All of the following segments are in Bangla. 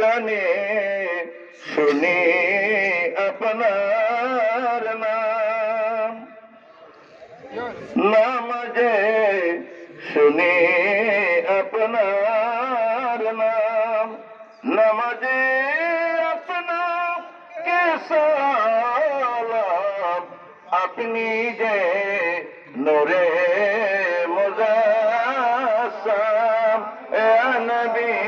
জানে শুনি আপনার নাম। নামাজে শুনি আপনার নাম। আপনাকে সালাম, আপনি যে নোরে মুজাসাম এ নবী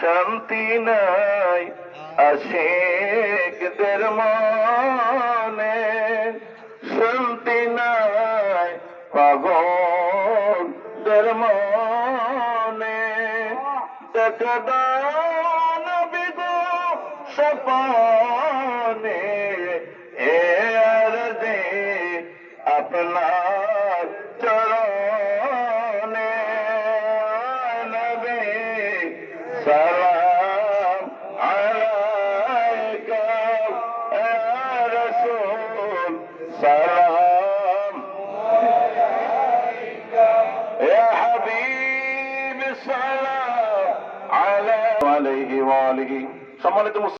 শান্তি নাই। আশেকদের মনে শান্তি নাই। পাগলদের মনে দেখদা নবী গো সপনে সালাম আলাইকা ইয়া রাসূল সালাম يا حبيب السلام على عليه وآله সম্মানিত মুসলিম